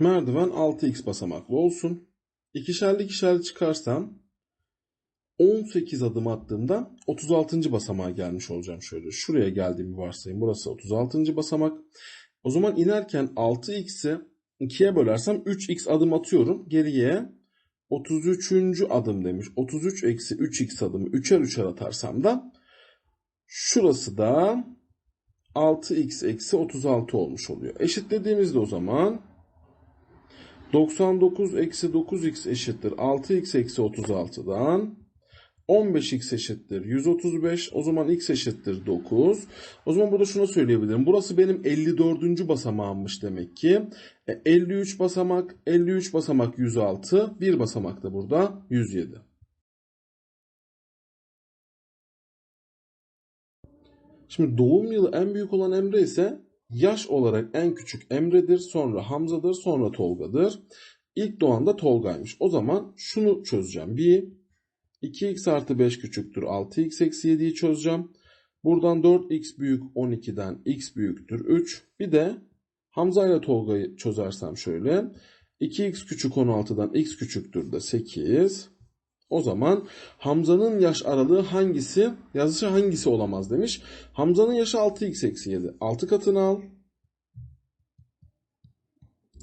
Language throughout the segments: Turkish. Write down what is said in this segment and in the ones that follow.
Merdiven 6x basamaklı olsun. İkişerli ikişerli çıkarsam 18 adım attığımda 36. basamağa gelmiş olacağım şöyle. Şuraya geldiğimi varsayayım. Burası 36. basamak. O zaman inerken 6x'i 2'ye bölersem 3x adım atıyorum. Geriye 33. adım demiş. 33 eksi 3x adımı 3'er 3'er atarsam da şurası da 6x eksi 36 olmuş oluyor. Eşitlediğimizde o zaman 99 eksi 9x eşittir 6x eksi 36'dan 15x eşittir 135. O zaman x eşittir 9. O zaman burada şunu söyleyebilirim. Burası benim 54. basamağımmış demek ki. E, 53 basamak, 53 basamak 106. Bir basamak da burada 107. Şimdi doğum yılı en büyük olan Emre ise yaş olarak en küçük Emre'dir. Sonra Hamza'dır. Sonra Tolga'dır. İlk doğan da Tolga'ymış. O zaman şunu çözeceğim. Bir 2x artı 5 küçüktür 6x eksi 7'yi çözeceğim. Buradan 4x büyük 12'den x büyüktür 3. Bir de Hamza ile Tolga'yı çözersem şöyle. 2x küçük 16'dan x küçüktür de 8. O zaman Hamza'nın yaş aralığı hangisi, yazışı hangisi olamaz demiş. Hamza'nın yaşı 6x eksi 7. 6 katını al.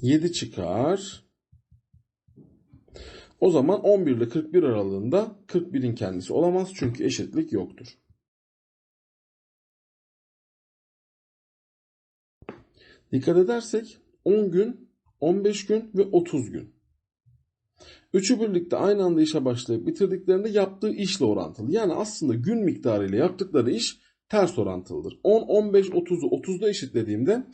7 çıkar. O zaman 11 ile 41 aralığında 41'in kendisi olamaz çünkü eşitlik yoktur. Dikkat edersek 10 gün, 15 gün ve 30 gün. Üçü birlikte aynı anda işe başlayıp bitirdiklerinde yaptığı işle orantılı. Yani aslında gün miktarıyla yaptıkları iş ters orantılıdır. 10, 15, 30'u 30'da eşitlediğimde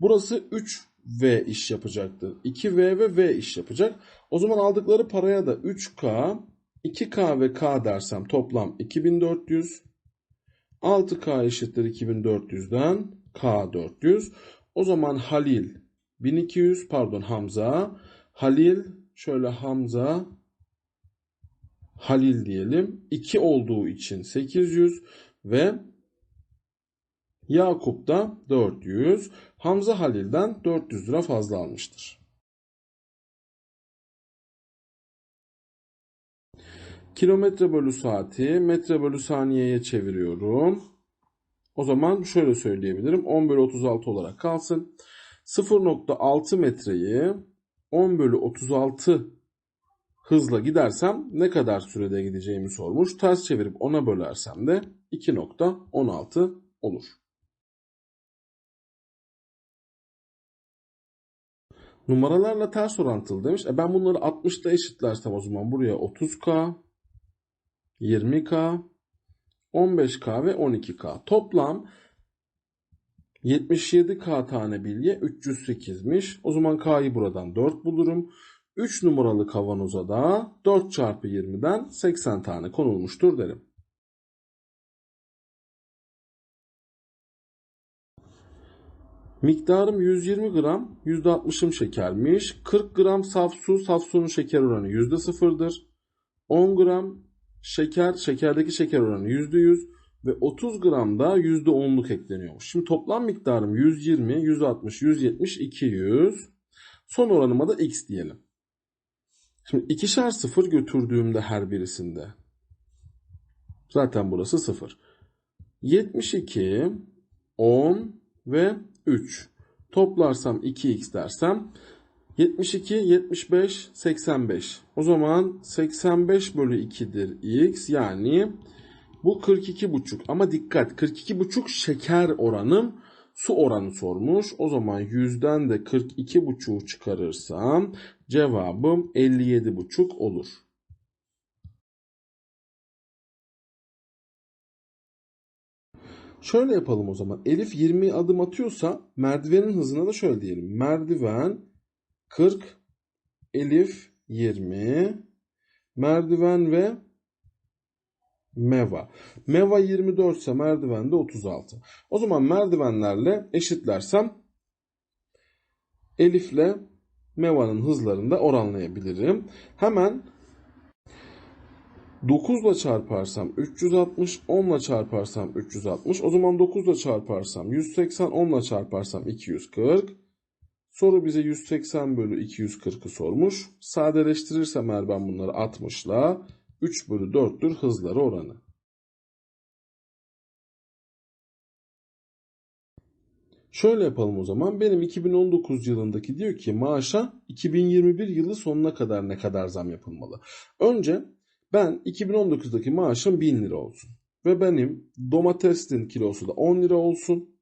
burası 3 V iş yapacaktır. 2V ve V iş yapacak. O zaman aldıkları paraya da 3K, 2K ve K dersem toplam 2400. 6K eşittir 2400'den K 400. O zaman Halil 1200 pardon Hamza. Halil şöyle Hamza Halil diyelim. 2 olduğu için 800 ve Yakup da 400. Hamza Halil'den 400 lira fazla almıştır. Kilometre bölü saati metre bölü saniyeye çeviriyorum. O zaman şöyle söyleyebilirim. 10 bölü 36 olarak kalsın. 0.6 metreyi 10 bölü 36 hızla gidersem ne kadar sürede gideceğimi sormuş. Ters çevirip 10'a bölersem de 2.16 olur. Numaralarla ters orantılı demiş. E ben bunları 60'ta eşitlersem o zaman buraya 30K, 20K, 15K ve 12K. Toplam 77K tane bilye 308'miş. O zaman K'yı buradan 4 bulurum. 3 numaralı kavanoza da 4 çarpı 20'den 80 tane konulmuştur derim. Miktarım 120 gram, %60'ım şekermiş. 40 gram saf su, saf suyun şeker oranı %0'dır. 10 gram şeker, şekerdeki şeker oranı %100 ve 30 gram da %10'luk ekleniyormuş. Şimdi toplam miktarım 120, 160, 170, 200. Son oranıma da x diyelim. Şimdi ikişer sıfır götürdüğümde her birisinde zaten burası sıfır. 72, 10 ve 3. Toplarsam 2x dersem 72, 75, 85. O zaman 85 bölü 2'dir x yani bu 42,5 ama dikkat 42,5 şeker oranım su oranı sormuş. O zaman 100'den de 42,5'u çıkarırsam cevabım 57,5 olur. Şöyle yapalım o zaman. Elif 20 adım atıyorsa merdivenin hızına da şöyle diyelim. Merdiven 40, Elif 20, merdiven ve Meva. Meva 24 ise merdiven de 36. O zaman merdivenlerle eşitlersem Elif'le Meva'nın hızlarını da oranlayabilirim. Hemen 9 ile çarparsam 360, 10 ile çarparsam 360. O zaman 9 ile çarparsam 180, 10 ile çarparsam 240. Soru bize 180 bölü 240'ı sormuş. Sadeleştirirsem eğer ben bunları 60'la 3 bölü 4'tür hızları oranı. Şöyle yapalım o zaman. Benim 2019 yılındaki diyor ki maaşa 2021 yılı sonuna kadar ne kadar zam yapılmalı? Önce ben 2019'daki maaşım 1000 lira olsun. Ve benim domatesin kilosu da 10 lira olsun.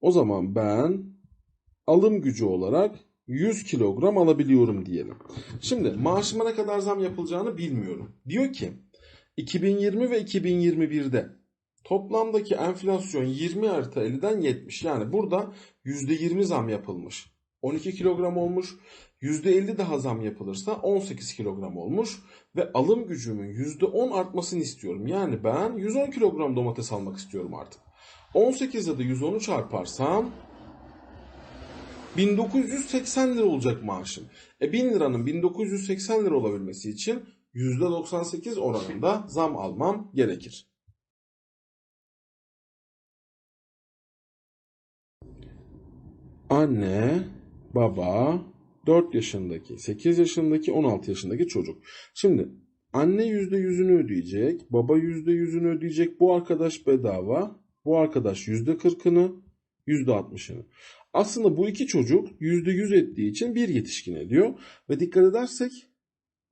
O zaman ben alım gücü olarak 100 kilogram alabiliyorum diyelim. Şimdi maaşıma ne kadar zam yapılacağını bilmiyorum. Diyor ki 2020 ve 2021'de toplamdaki enflasyon 20 artı 50'den 70. Yani burada %20 zam yapılmış. 12 kilogram olmuş. %50 daha zam yapılırsa 18 kilogram olmuş. Ve alım gücümün %10 artmasını istiyorum. Yani ben 110 kilogram domates almak istiyorum artık. 18 ile de 110'u çarparsam 1980 lira olacak maaşım. E 1000 liranın 1980 lira olabilmesi için %98 oranında zam almam gerekir. Anne, baba, 4 yaşındaki, 8 yaşındaki, 16 yaşındaki çocuk. Şimdi anne %100'ünü ödeyecek, baba %100'ünü ödeyecek, bu arkadaş bedava, bu arkadaş %40'ını, %60'ını. Aslında bu iki çocuk %100 ettiği için bir yetişkin ediyor. Ve dikkat edersek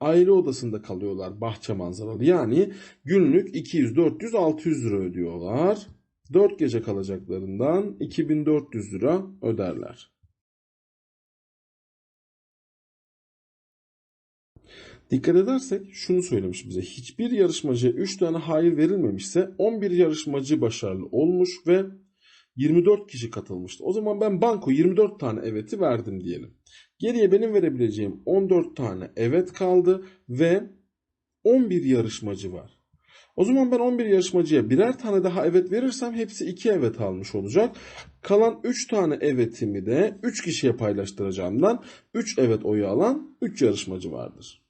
aile odasında kalıyorlar bahçe manzaralı. Yani günlük 200, 400, 600 lira ödüyorlar. 4 gece kalacaklarından 2400 lira öderler. Dikkat edersek şunu söylemiş bize. Hiçbir yarışmacıya 3 tane hayır verilmemişse 11 yarışmacı başarılı olmuş ve 24 kişi katılmıştı. O zaman ben banko 24 tane eveti verdim diyelim. Geriye benim verebileceğim 14 tane evet kaldı ve 11 yarışmacı var. O zaman ben 11 yarışmacıya birer tane daha evet verirsem hepsi 2 evet almış olacak. Kalan 3 tane evetimi de 3 kişiye paylaştıracağımdan 3 evet oyu alan 3 yarışmacı vardır.